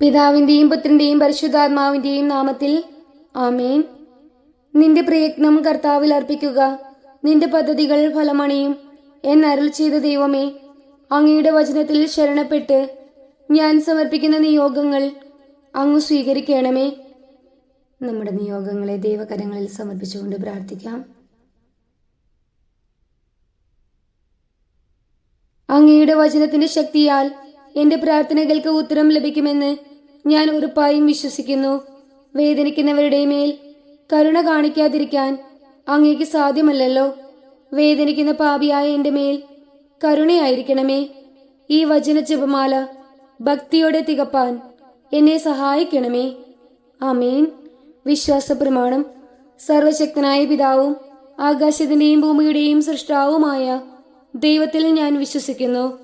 പിതാവിന്റെയും പുത്രന്റെയും പരിശുദ്ധാത്മാവിന്റെയും നാമത്തിൽ. ആമേൻ. നിന്റെ പ്രയത്നം കർത്താവിൽ അർപ്പിക്കുക. നിന്റെ പദ്ധതികൾ ഫലമണിയും. എന്നരുൾ ചെയ്ത ദൈവമേ അങ്ങയുടെ വചനത്തിൽ ശരണപ്പെട്ട് ഞാൻ സമർപ്പിക്കുന്ന നിയോഗങ്ങൾ അങ്ങ് സ്വീകരിക്കണമേ. നമ്മുടെ നിയോഗങ്ങളെ ദൈവകരങ്ങളിൽ സമർപ്പിച്ചുകൊണ്ട് പ്രാർത്ഥിക്കാം. അങ്ങയുടെ വചനത്തിന്റെ ശക്തിയാൽ എന്റെ പ്രാർത്ഥനകൾക്ക് ഉത്തരം ലഭിക്കുമെന്ന് ഞാൻ ഉറപ്പായും വിശ്വസിക്കുന്നു. വേദനിക്കുന്നവരുടെ മേൽ കരുണ കാണിക്കാതിരിക്കാൻ അങ്ങേക്ക് സാധ്യമല്ലല്ലോ. വേദനിക്കുന്ന പാപിയായ എന്റെ മേൽ കരുണയായിരിക്കണമേ. ഈ വചന ജപമാല ഭക്തിയോടെ തികപ്പാൻ എന്നെ സഹായിക്കണമേ. അമീൻ വിശ്വാസ പ്രമാണം സർവശക്തനായ പിതാവും ആകാശത്തിന്റെയും ഭൂമിയുടെയും സൃഷ്ടാവുമായ ദൈവത്തിൽ ഞാൻ വിശ്വസിക്കുന്നു.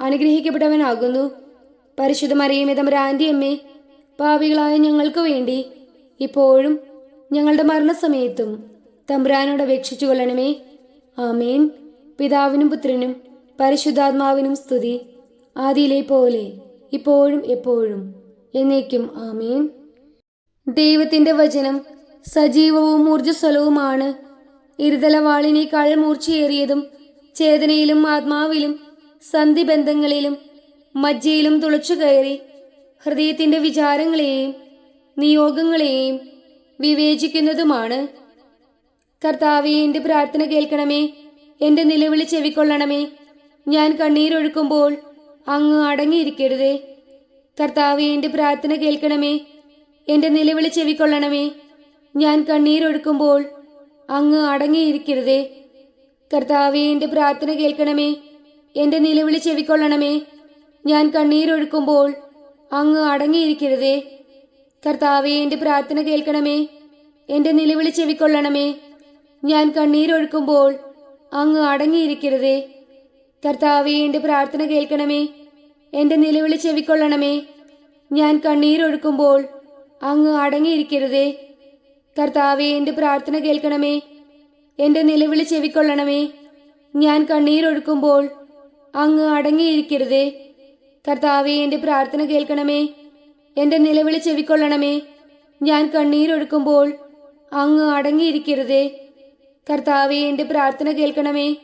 അനുഗ്രഹിക്കപ്പെട്ടവനാകുന്നു. പരിശുദ്ധ മറിയമേ തമ്പുരാന്റെ അമ്മേ പാപികളായ ഞങ്ങൾക്ക് വേണ്ടി ഇപ്പോഴും ഞങ്ങളുടെ മരണസമയത്തും തമ്പുരാനോട് അപേക്ഷിച്ചു കൊള്ളണമേ. ആമേൻ. പിതാവിനും പുത്രനും പരിശുദ്ധാത്മാവിനും സ്തുതി. ആദിയിലെ പോലെ ഇപ്പോഴും എപ്പോഴും എന്നേക്കും ആമേൻ. ദൈവത്തിന്റെ വചനം സജീവവും ഊർജസ്വലവുമാണ്. ഇരുതലവാളിനേക്കാൾ മൂർച്ചയേറിയതും ചേതനയിലും ആത്മാവിലും സന്ധിബന്ധങ്ങളിലും മജ്ജയിലും തുളച്ചു കയറി ഹൃദയത്തിന്റെ വിചാരങ്ങളെയും നിയോഗങ്ങളെയും വിവേചിക്കുന്നതുമാണ്. കർത്താവെ എന്റെ പ്രാർത്ഥന കേൾക്കണമേ. എന്റെ നിലവിളി ചെവിക്കൊള്ളണമേ. ഞാൻ കണ്ണീരൊഴുക്കുമ്പോൾ അങ്ങ് അടങ്ങിയിരിക്കരുതേ. കർത്താവെ എന്റെ പ്രാർത്ഥന കേൾക്കണമേ. എന്റെ നിലവിളി ചെവിക്കൊള്ളണമേ. ഞാൻ കണ്ണീരൊഴുക്കുമ്പോൾ അങ്ങ് അടങ്ങിയിരിക്കരുതേ. കർത്താവെ എന്റെ പ്രാർത്ഥന കേൾക്കണമേ. എന്റെ നിലവിളി ചെവിക്കൊള്ളണമേ. ഞാൻ കണ്ണീരൊഴുക്കുമ്പോൾ അങ്ങ് അടങ്ങിയിരിക്കരുതേ. കർത്താവെ എന്റെ പ്രാർത്ഥന കേൾക്കണമേ. എന്റെ നിലവിളി ചെവിക്കൊള്ളണമേ. ഞാൻ കണ്ണീരൊഴുക്കുമ്പോൾ അങ്ങ് അടങ്ങിയിരിക്കരുതേ. കർത്താവെ എന്റെ പ്രാർത്ഥന കേൾക്കണമേ. എന്റെ നിലവിളി ചെവിക്കൊള്ളണമേ. ഞാൻ കണ്ണീരൊഴുക്കുമ്പോൾ അങ്ങ് അടങ്ങിയിരിക്കരുതേ. കർത്താവെ എന്റെ പ്രാർത്ഥന കേൾക്കണമേ. എന്റെ നിലവിളി ചെവിക്കൊള്ളണമേ. ഞാൻ കണ്ണീരൊഴുക്കുമ്പോൾ അങ്ങ് അടങ്ങിയിരിക്കരുതേ. കർത്താവെ എന്റെ പ്രാർത്ഥന കേൾക്കണമേ. എന്റെ നിലവിളി ചെവിക്കൊള്ളണമേ. ഞാൻ കണ്ണീരൊഴുക്കുമ്പോൾ അങ്ങ് അടങ്ങിയിരിക്കരുതേ. കർത്താവെ എന്റെ പ്രാർത്ഥന കേൾക്കണമേ.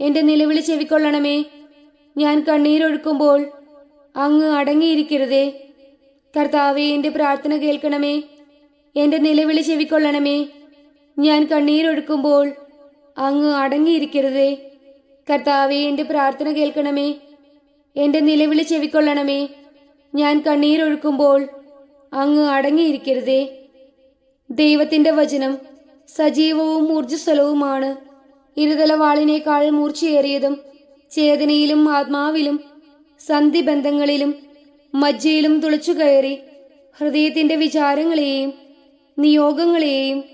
എന്റെ നിലവിളി ചെവിക്കൊള്ളണമേ. ഞാൻ കണ്ണീരൊഴുക്കുമ്പോൾ അങ്ങ് അടങ്ങിയിരിക്കരുതേ. കർത്താവെ എന്റെ പ്രാർത്ഥന കേൾക്കണമേ. എന്റെ നിലവിളി ചെവിക്കൊള്ളണമേ. ഞാൻ കണ്ണീരൊഴുക്കുമ്പോൾ അങ്ങ് അടങ്ങിയിരിക്കരുതേ. കർത്താവെ എന്റെ പ്രാർത്ഥന കേൾക്കണമേ. എന്റെ നിലവിളി ചെവിക്കൊള്ളണമേ. ഞാൻ കണ്ണീരൊഴുക്കുമ്പോൾ അങ്ങ് അടങ്ങിയിരിക്കരുതേ. ദൈവത്തിന്റെ വചനം സജീവവും ഊർജസ്വലവുമാണ്. ഇരുതലവാളിനേക്കാൾ മൂർച്ചയേറിയതും ചേതനയിലും ആത്മാവിലും സന്ധിബന്ധങ്ങളിലും മജ്ജയിലും തുളച്ചുകയറി ഹൃദയത്തിന്റെ വിചാരങ്ങളെയും നിയോഗങ്ങളെയും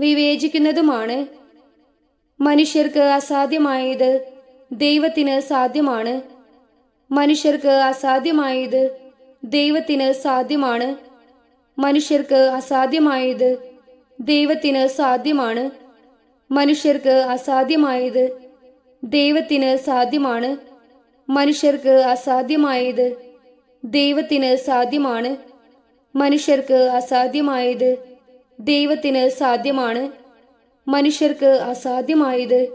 വിവേചിക്കുന്നതുമാണ്. മനുഷ്യർക്ക് അസാധ്യമായത് ദൈവത്തിന് സാധ്യമാണ്. മനുഷ്യർക്ക് അസാധ്യമായത് ദൈവത്തിന് സാധ്യമാണ്. മനുഷ്യർക്ക് അസാധ്യമായത് ദൈവത്തിന് സാധ്യമാണ്. മനുഷ്യർക്ക് അസാധ്യമായത് ദൈവത്തിന് സാധ്യമാണ്. മനുഷ്യർക്ക് അസാധ്യമായത് ദൈവത്തിന് സാധ്യമാണ്. മനുഷ്യർക്ക് അസാധ്യമായത് ദൈവത്തിന് സാധ്യമാണ്. മനുഷ്യർക്ക് അസാധ്യമായത്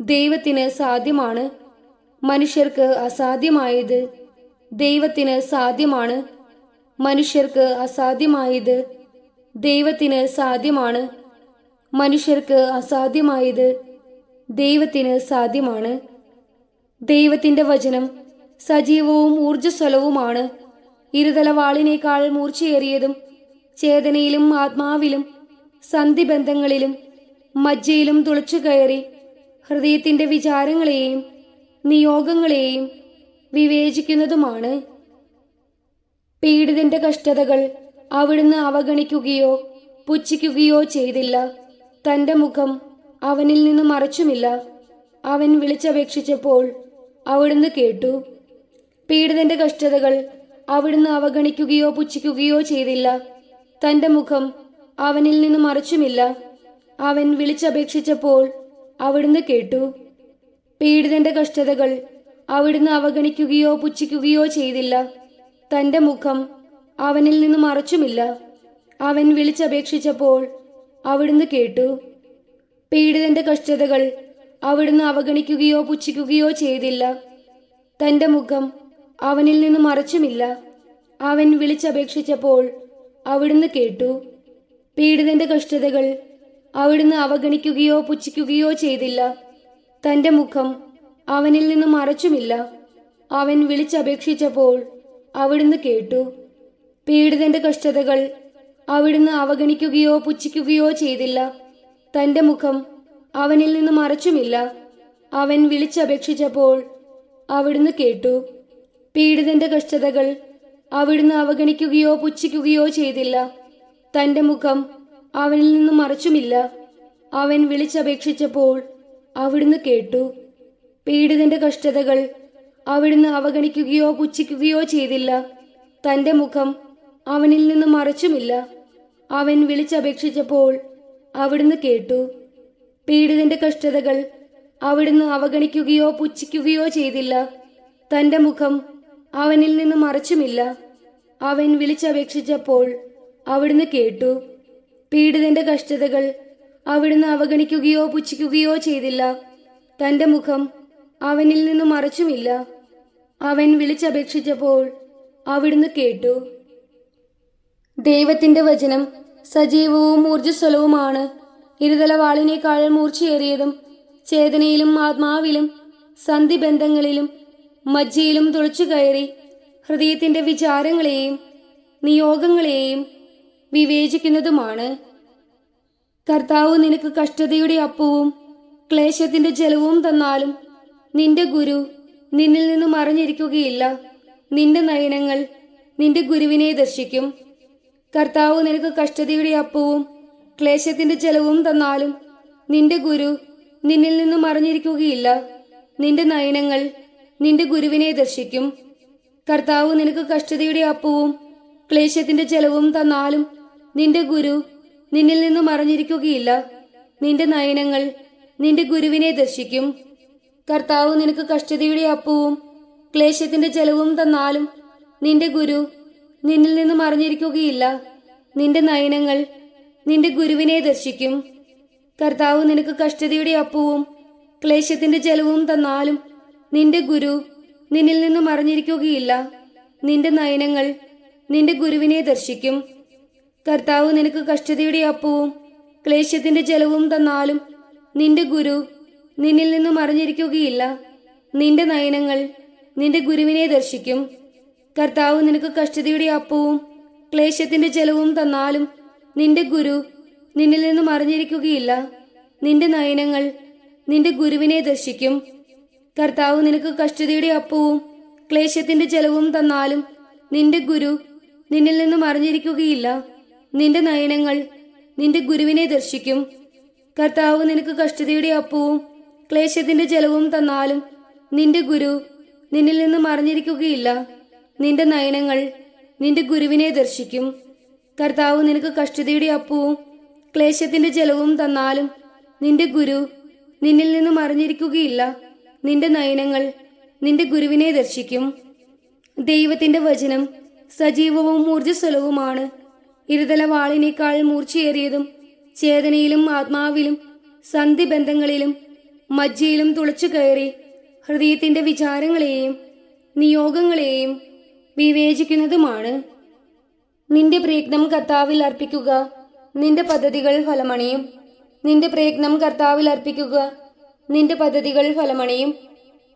ദൈവത്തിന് സാധ്യമാണ്. മനുഷ്യർക്ക് അസാധ്യമായത് ദൈവത്തിന് സാധ്യമാണ്. മനുഷ്യർക്ക് അസാധ്യമായത് ദൈവത്തിന് സാധ്യമാണ്. മനുഷ്യർക്ക് അസാധ്യമായത് ദൈവത്തിന് സാധ്യമാണ്. ദൈവത്തിന്റെ വചനം സജീവവും ഊർജസ്വലവുമാണ്. ഇരുതലവാളിനേക്കാൾ മൂർച്ചയേറിയതും ചേതനയിലും ആത്മാവിലും സന്ധിബന്ധങ്ങളിലും മജ്ജയിലും തുളച്ചു കയറി ഹൃദയത്തിന്റെ വിചാരങ്ങളെയും നിയോഗങ്ങളെയും വിവേചിക്കുന്നതുമാണ്. പീഡിതന്റെ കഷ്ടതകൾ അവിടുന്ന് അവഗണിക്കുകയോ പുച്ഛിക്കുകയോ ചെയ്തില്ല. തന്റെ മുഖം അവനിൽ നിന്ന് മറച്ചുമില്ല. അവൻ വിളിച്ചപേക്ഷിച്ചപ്പോൾ അവിടുന്ന് കേട്ടു പീഡിതന്റെ കഷ്ടതകൾ അവിടുന്ന് അവഗണിക്കുകയോ പുച്ഛിക്കുകയോ ചെയ്തില്ല. തന്റെ മുഖം അവനിൽ നിന്ന് മറച്ചുമില്ല. അവൻ വിളിച്ചപേക്ഷിച്ചപ്പോൾ അവിടുന്ന് കേട്ടു പീഡിതന്റെ കഷ്ടതകൾ അവിടുന്ന് അവഗണിക്കുകയോ പുച്ഛിക്കുകയോ ചെയ്തില്ല. തന്റെ മുഖം അവനിൽ നിന്ന് മറച്ചുമില്ല. അവൻ വിളിച്ചപേക്ഷിച്ചപ്പോൾ അവിടുന്ന് കേട്ടു പീഡിതന്റെ കഷ്ടതകൾ അവിടുന്ന് അവഗണിക്കുകയോ പുച്ഛിക്കുകയോ ചെയ്തില്ല. തന്റെ മുഖം അവനിൽ നിന്ന് മറച്ചുമില്ല. അവൻ വിളിച്ചപേക്ഷിച്ചപ്പോൾ അവിടുന്ന് കേട്ടു പീഡിതന്റെ കഷ്ടതകൾ അവിടുന്ന് അവഗണിക്കുകയോ പുച്ഛിക്കുകയോ ചെയ്തില്ല. തന്റെ മുഖം അവനിൽ നിന്ന് മറച്ചുമില്ല. അവൻ വിളിച്ചപേക്ഷിച്ചപ്പോൾ അവിടുന്ന് കേട്ടു പീഡിതന്റെ കഷ്ടതകൾ അവിടുന്ന് അവഗണിക്കുകയോ പുച്ഛിക്കുകയോ ചെയ്തില്ല. തന്റെ മുഖം അവനിൽ നിന്ന് മറച്ചുമില്ല. അവൻ വിളിച്ചപേക്ഷിച്ചപ്പോൾ അവിടുന്ന് കേട്ടു പീഡിതന്റെ കഷ്ടതകൾ അവിടുന്ന് അവഗണിക്കുകയോ പുച്ഛിക്കുകയോ ചെയ്തില്ല. തന്റെ മുഖം അവനിൽ നിന്ന് മറച്ചുമില്ല. അവൻ വിളിച്ചപേക്ഷിച്ചപ്പോൾ അവിടുന്ന് കേട്ടു പീഡിതന്റെ കഷ്ടതകൾ അവിടുന്ന് അവഗണിക്കുകയോ പുച്ഛിക്കുകയോ ചെയ്തില്ല. തന്റെ മുഖം അവനിൽ നിന്ന് മറച്ചുമില്ല. അവൻ വിളിച്ചപേക്ഷിച്ചപ്പോൾ അവിടുന്ന് കേട്ടു പീഡിതന്റെ കഷ്ടതകൾ അവിടുന്ന് അവഗണിക്കുകയോ പുച്ഛിക്കുകയോ ചെയ്തില്ല. തന്റെ മുഖം അവനിൽ നിന്ന് മറച്ചുമില്ല. അവൻ വിളിച്ചപേക്ഷിച്ചപ്പോൾ അവിടുന്ന് കേട്ടു പീഡിതന്റെ കഷ്ടതകൾ അവിടുന്ന് അവഗണിക്കുകയോ പുച്ഛിക്കുകയോ ചെയ്തില്ല. തന്റെ മുഖം അവനിൽ നിന്ന് മറച്ചുമില്ല. അവൻ വിളിച്ചപേക്ഷിച്ചപ്പോൾ അവിടുന്ന് കേട്ടു. ദൈവത്തിന്റെ വചനം സജീവവും ഊർജസ്വലവുമാണ്. ഇരുതലവാളിനേക്കാൾ മൂർച്ചയേറിയതും ചേതനയിലും ആത്മാവിലും സന്ധിബന്ധങ്ങളിലും മജ്ജയിലും തുളച്ചു കയറി ഹൃദയത്തിന്റെ വിചാരങ്ങളെയും നിയോഗങ്ങളെയും വിവേചിക്കുന്നതുമാണ്. കർത്താവ് നിനക്ക് കഷ്ടതയുടെ അപ്പവും ക്ലേശത്തിന്റെ ജലവും തന്നാലും നിന്റെ ഗുരു നിന്നിൽ നിന്ന് മറിഞ്ഞിരിക്കുകയില്ല. നിന്റെ നയനങ്ങൾ നിന്റെ ഗുരുവിനെ ദർശിക്കും. കർത്താവ് നിനക്ക് കഷ്ടതയുടെ അപ്പവും ക്ലേശത്തിന്റെ ജലവും തന്നാലും നിന്റെ ഗുരു നിന്നിൽ നിന്ന് മറിഞ്ഞിരിക്കുകയില്ല. നിന്റെ നയനങ്ങൾ നിന്റെ ഗുരുവിനെ ദർശിക്കും. കർത്താവ് നിനക്ക് കഷ്ടതയുടെ അപ്പവും ക്ലേശത്തിന്റെ ജലവും തന്നാലും നിന്റെ ഗുരു നിന്നിൽ നിന്നും മറഞ്ഞിരിക്കുകയില്ല നിന്റെ നയനങ്ങൾ നിന്റെ ഗുരുവിനെ ദർശിക്കും. കർത്താവ് നിനക്ക് കഷ്ടതയുടെ അപ്പവും ക്ലേശത്തിന്റെ ജലവും തന്നാലും നിന്റെ ഗുരു നിന്നിൽ നിന്നും മറിഞ്ഞിരിക്കുകയില്ല നിന്റെ നയനങ്ങൾ നിന്റെ ഗുരുവിനെ ദർശിക്കും. കർത്താവ് നിനക്ക് കഷ്ടതയുടെ അപ്പവും ക്ലേശത്തിന്റെ ജലവും തന്നാലും നിന്റെ ഗുരു നിന്നിൽ നിന്നും മറിഞ്ഞിരിക്കുകയില്ല നിന്റെ നയനങ്ങൾ നിന്റെ ഗുരുവിനെ ദർശിക്കും. കർത്താവ് നിനക്ക് കഷ്ടതയുടെ അപ്പവും ക്ലേശത്തിന്റെ ജലവും തന്നാലും നിന്റെ ഗുരു നിന്നിൽ നിന്നും മറിഞ്ഞിരിക്കുകയില്ല നിന്റെ നയനങ്ങൾ നിന്റെ ഗുരുവിനെ ദർശിക്കും. കർത്താവ് നിനക്ക് കഷ്ടതയുടെ അപ്പവും ക്ലേശത്തിന്റെ ജലവും തന്നാലും നിന്റെ ഗുരു നിന്നിൽ നിന്നും മറിഞ്ഞിരിക്കുകയില്ല നിന്റെ നയനങ്ങൾ നിന്റെ ഗുരുവിനെ ദർശിക്കും. കർത്താവ് നിനക്ക് കഷ്ടതയുടെ അപ്പവും ക്ലേശത്തിന്റെ ജലവും തന്നാലും നിന്റെ ഗുരു നിന്നിൽ നിന്നും മറിഞ്ഞിരിക്കുകയില്ല നിന്റെ നയനങ്ങൾ നിന്റെ ഗുരുവിനെ ദർശിക്കും. കർത്താവ് നിനക്ക് കഷ്ടതയുടെ അപ്പവും ക്ലേശത്തിന്റെ ജലവും തന്നാലും നിന്റെ ഗുരു നിന്നിൽ നിന്ന് മറിഞ്ഞിരിക്കുകയില്ല. നിന്റെ നയനങ്ങൾ നിന്റെ ഗുരുവിനെ ദർശിക്കും. കർത്താവ് നിനക്ക് കഷ്ടതയുടെ അപ്പവും ക്ലേശത്തിന്റെ ജലവും തന്നാലും നിന്റെ ഗുരു നിന്നിൽ നിന്ന് മറിഞ്ഞിരിക്കുകയില്ല. നിന്റെ നയനങ്ങൾ നിന്റെ ഗുരുവിനെ ദർശിക്കും. ദൈവത്തിന്റെ വചനം സജീവവും ഊർജസ്വലവുമാണ്. ഇരുതല വാളിനേക്കാൾ മൂർച്ചയേറിയതും ചേതനയിലും ആത്മാവിലും സന്ധിബന്ധങ്ങളിലും മജ്ജയിലും തുളച്ചു കയറി ഹൃദയത്തിന്റെ വിചാരങ്ങളെയും നിയോഗങ്ങളെയും വിവേചിക്കുന്നതുമാണ്. നിന്റെ പ്രയത്നം കർത്താവിൽ അർപ്പിക്കുക നിന്റെ പദ്ധതികൾ ഫലമണിയും. നിന്റെ പ്രയത്നം കർത്താവിൽ അർപ്പിക്കുക നിന്റെ പദ്ധതികൾ ഫലമണിയും.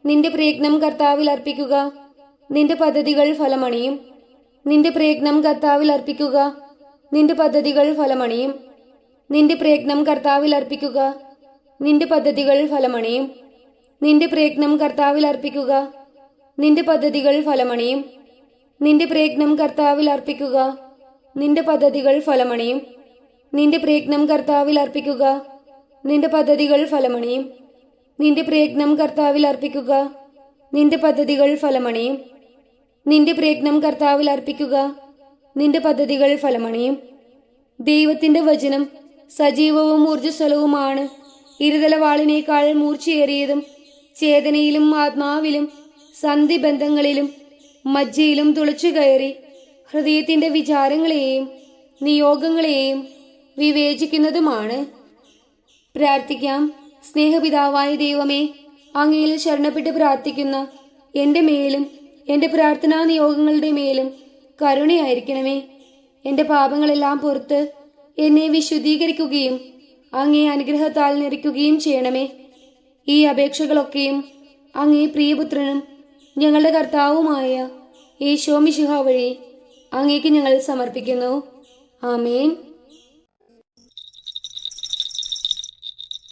നിന്റെ പ്രയത്നം കർത്താവിൽ അർപ്പിക്കുക നിന്റെ പദ്ധതികൾ ഫലമണിയും. നിന്റെ പ്രയത്നം കർത്താവിൽ അർപ്പിക്കുക നിന്റെ പദ്ധതികൾ ഫലമണിയും. നിന്റെ പ്രയത്നം കർത്താവിൽ അർപ്പിക്കുക. നിന്റെ പദ്ധതികൾ ഫലമണിയും. നിന്റെ പ്രയത്നം കർത്താവിൽ അർപ്പിക്കുക. നിന്റെ പദ്ധതികൾ ഫലമണിയും. നിന്റെ പ്രയത്നം കർത്താവിൽ അർപ്പിക്കുക. നിന്റെ പദ്ധതികൾ ഫലമണിയും. നിന്റെ പ്രയത്നം കർത്താവിൽ അർപ്പിക്കുക. നിന്റെ പദ്ധതികൾ ഫലമണിയും. നിന്റെ പ്രയത്നം കർത്താവിൽ അർപ്പിക്കുക. നിന്റെ പദ്ധതികൾ ഫലമണിയും. നിന്റെ പ്രയത്നം കർത്താവിൽ അർപ്പിക്കുക. നിന്റെ പദ്ധതികൾ ഫലമണിയും. ദൈവത്തിന്റെ വചനം സജീവവും ഊർജസ്വലവുമാണ്. ഇരുതലവാളിനേക്കാൾ മൂർച്ചയേറിയതും ചേതനയിലും ആത്മാവിലും സന്ധിബന്ധങ്ങളിലും മജ്ജയിലും തുളച്ചു കയറി ഹൃദയത്തിന്റെ വിചാരങ്ങളെയും നിയോഗങ്ങളെയും വിവേചിക്കുന്നതുമാണ്. പ്രാർത്ഥിക്കാം. സ്നേഹപിതാവായ ദൈവമേ അങ്ങയിൽ ശരണപ്പെട്ട് പ്രാർത്ഥിക്കുന്ന എന്റെ മേലും എന്റെ പ്രാർത്ഥനാ നിയോഗങ്ങളുടെ മേലും കരുണയായിരിക്കണമേ. എന്റെ പാപങ്ങളെല്ലാം പുറത്ത് എന്നെ വിശുദ്ധീകരിക്കുകയും അങ്ങേ അനുഗ്രഹത്താൽ നിറയ്ക്കുകയും ചെയ്യണമേ. ഈ അപേക്ഷകളൊക്കെയും അങ്ങേ പ്രിയപുത്രനും ഞങ്ങളുടെ കർത്താവുമായ ഈശോ മിശുഹ വഴി അങ്ങേക്ക് ഞങ്ങൾ സമർപ്പിക്കുന്നു. ആമേൻ.